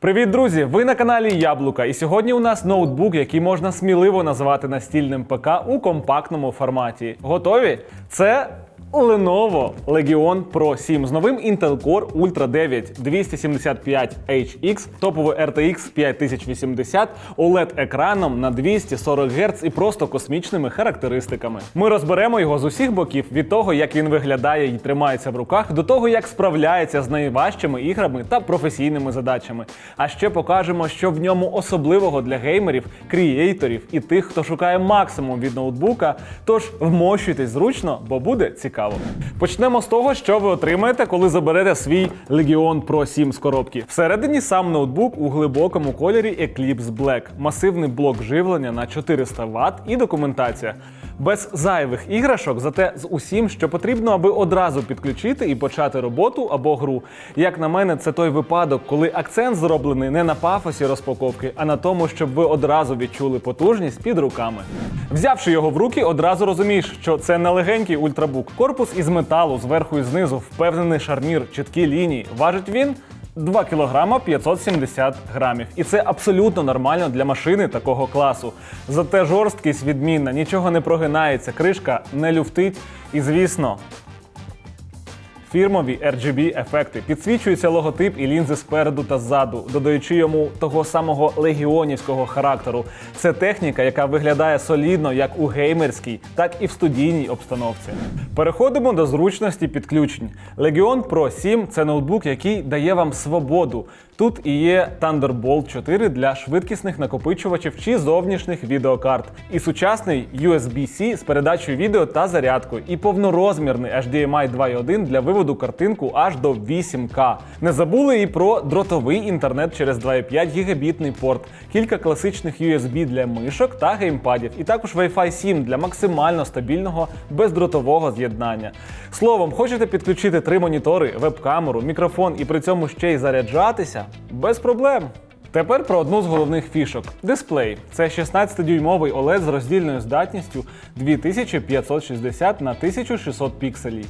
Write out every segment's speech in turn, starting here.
Привіт, друзі! Ви на каналі Яблука. І сьогодні у нас ноутбук, який можна сміливо назвати настільним ПК у компактному форматі. Готові? Це Lenovo Legion Pro 7 з новим Intel Core Ultra 9 275HX, топовий RTX 5080, OLED-екраном на 240 Гц і просто космічними характеристиками. Ми розберемо його з усіх боків від того, як він виглядає і тримається в руках, до того, як справляється з найважчими іграми та професійними задачами. А ще покажемо, що в ньому особливого для геймерів, крієйторів і тих, хто шукає максимум від ноутбука. Тож вмощуйтесь зручно, бо буде цікаво. Почнемо з того, що ви отримаєте, коли заберете свій Legion Pro 7 з коробки. Всередині сам ноутбук у глибокому кольорі Eclipse Black, масивний блок живлення на 400 Вт і документація. Без зайвих іграшок, зате з усім, що потрібно, аби одразу підключити і почати роботу або гру. Як на мене, це той випадок, коли акцент зроблений не на пафосі розпаковки, а на тому, щоб ви одразу відчули потужність під руками. Взявши його в руки, одразу розумієш, що це не легенький ультрабук. Корпус із металу, зверху і знизу, впевнений шарнір, чіткі лінії. Важить він 2 кг 570 грамів. І це абсолютно нормально для машини такого класу. Зате жорсткість відмінна, нічого не прогинається, кришка не люфтить. І звісно, Фірмові RGB ефекти підсвічується логотип і лінзи спереду та ззаду, додаючи йому того самого легіонівського характеру. Це техніка, яка виглядає солідно як у геймерській, так і в студійній обстановці. Переходимо до зручності підключень. Legion Pro 7 це ноутбук, який дає вам свободу. Тут і є Thunderbolt 4 для швидкісних накопичувачів чи зовнішніх відеокарт, і сучасний USB-C з передачею відео та зарядкою, і повнорозмірний HDMI 2.1 для виводу картинку аж до 8К. Не забули і про дротовий інтернет через 2,5 гігабітний порт, кілька класичних USB для мишок та геймпадів, і також Wi-Fi 7 для максимально стабільного бездротового з'єднання. Словом, хочете підключити три монітори, веб-камеру, мікрофон і при цьому ще й заряджатися? Без проблем. Тепер про одну з головних фішок дисплей. Це 16-дюймовий OLED з роздільною здатністю 2560 на 1600 пікселів,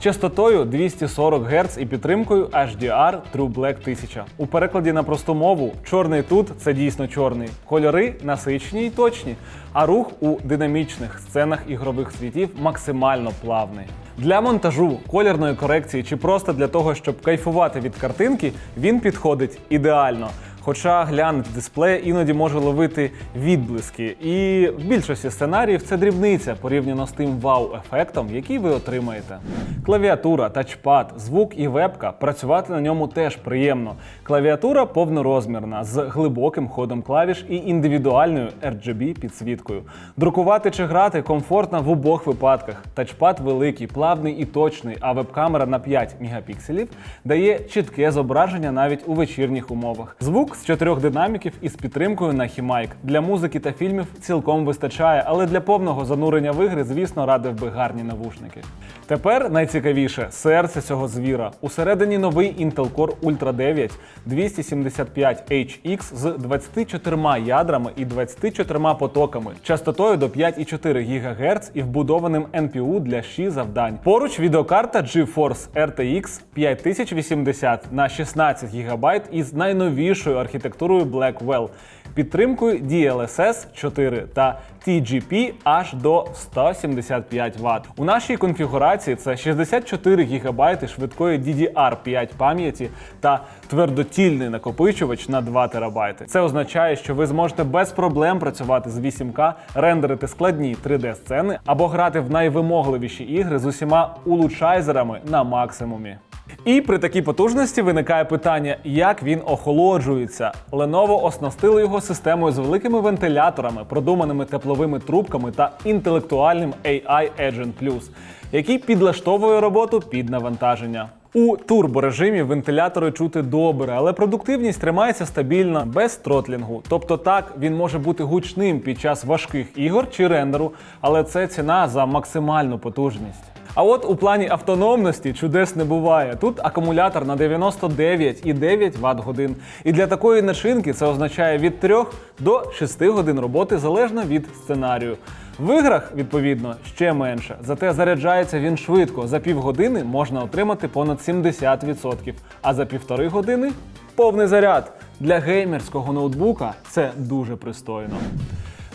частотою 240 Гц і підтримкою HDR True Black 1000. У перекладі на просту мову чорний тут це дійсно чорний. Кольори насичені й точні, а рух у динамічних сценах ігрових світів максимально плавний. Для монтажу, колірної корекції чи просто для того, щоб кайфувати від картинки, він підходить ідеально. Хоча глянець дисплея іноді може ловити відблиски, і в більшості сценаріїв це дрібниця порівняно з тим вау-ефектом, який ви отримаєте. Клавіатура, тачпад, звук і вебка працювати на ньому теж приємно. Клавіатура повнорозмірна з глибоким ходом клавіш і індивідуальною RGB підсвіткою. Друкувати чи грати комфортно в обох випадках. Тачпад великий, плавний і точний, а веб-камера на 5 мегапікселів дає чітке зображення навіть у вечірніх умовах. Звук з чотирьох динаміків із підтримкою на хімайк. Для музики та фільмів цілком вистачає, але для повного занурення в ігри, звісно, радив би гарні навушники. Тепер найцікавіше серце цього звіра. Усередині новий Intel Core Ultra 9 275HX з 24 ядрами і 24 потоками, частотою до 5,4 ГГц і вбудованим NPU для щі завдань. Поруч відеокарта GeForce RTX 5080 на 16 ГБ із найновішою архітектурою Blackwell, підтримкою DLSS 4 та TGP аж до 175 Вт. У нашій конфігурації це 64 ГБ швидкої DDR5 пам'яті та твердотільний накопичувач на 2 ТБ. Це означає, що ви зможете без проблем працювати з 8К, рендерити складні 3D-сцени або грати в найвимогливіші ігри з усіма улучшайзерами на максимумі. І при такій потужності виникає питання, як він охолоджується. Lenovo оснастили його системою з великими вентиляторами, продуманими тепловими трубками та інтелектуальним AI Agent Plus, який підлаштовує роботу під навантаження. У турборежимі вентилятори чути добре, але продуктивність тримається стабільно без тротлінгу. Тобто так він може бути гучним під час важких ігор чи рендеру, але це ціна за максимальну потужність. А от у плані автономності чудес не буває. Тут акумулятор на 99,9 Вт годин. І для такої начинки це означає від 3 до 6 годин роботи залежно від сценарію. В іграх, відповідно, ще менше. Зате заряджається він швидко. За півгодини можна отримати понад 70%, а за півтори години повний заряд. Для геймерського ноутбука це дуже пристойно.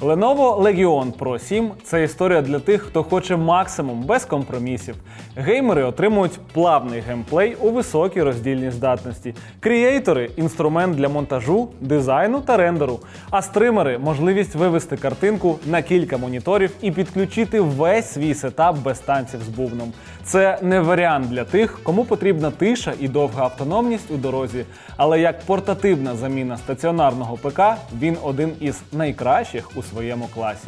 Lenovo Legion Pro 7 це історія для тих, хто хоче максимум без компромісів. Геймери отримують плавний геймплей у високій роздільній здатності. Крієйтори інструмент для монтажу, дизайну та рендеру. А стримери можливість вивести картинку на кілька моніторів і підключити весь свій сетап без танців з бубном. Це не варіант для тих, кому потрібна тиша і довга автономність у дорозі. Але як портативна заміна стаціонарного ПК, він один із найкращих у своєму класі.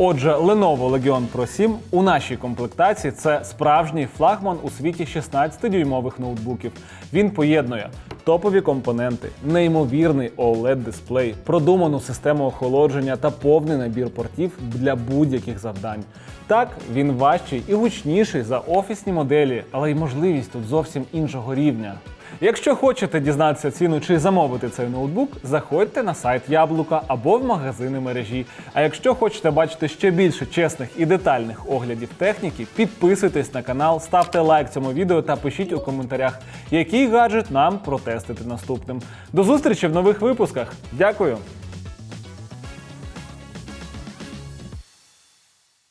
Отже, Lenovo Legion Pro 7 у нашій комплектації це справжній флагман у світі 16-дюймових ноутбуків. Він поєднує топові компоненти, неймовірний OLED-дисплей, продуману систему охолодження та повний набір портів для будь-яких завдань. Так, він важчий і гучніший за офісні моделі, але й можливість тут зовсім іншого рівня. Якщо хочете дізнатися ціну чи замовити цей ноутбук, заходьте на сайт Яблука або в магазини мережі. А якщо хочете бачити ще більше чесних і детальних оглядів техніки, підписуйтесь на канал, ставте лайк цьому відео та пишіть у коментарях, який гаджет нам протестити наступним. До зустрічі в нових випусках. Дякую!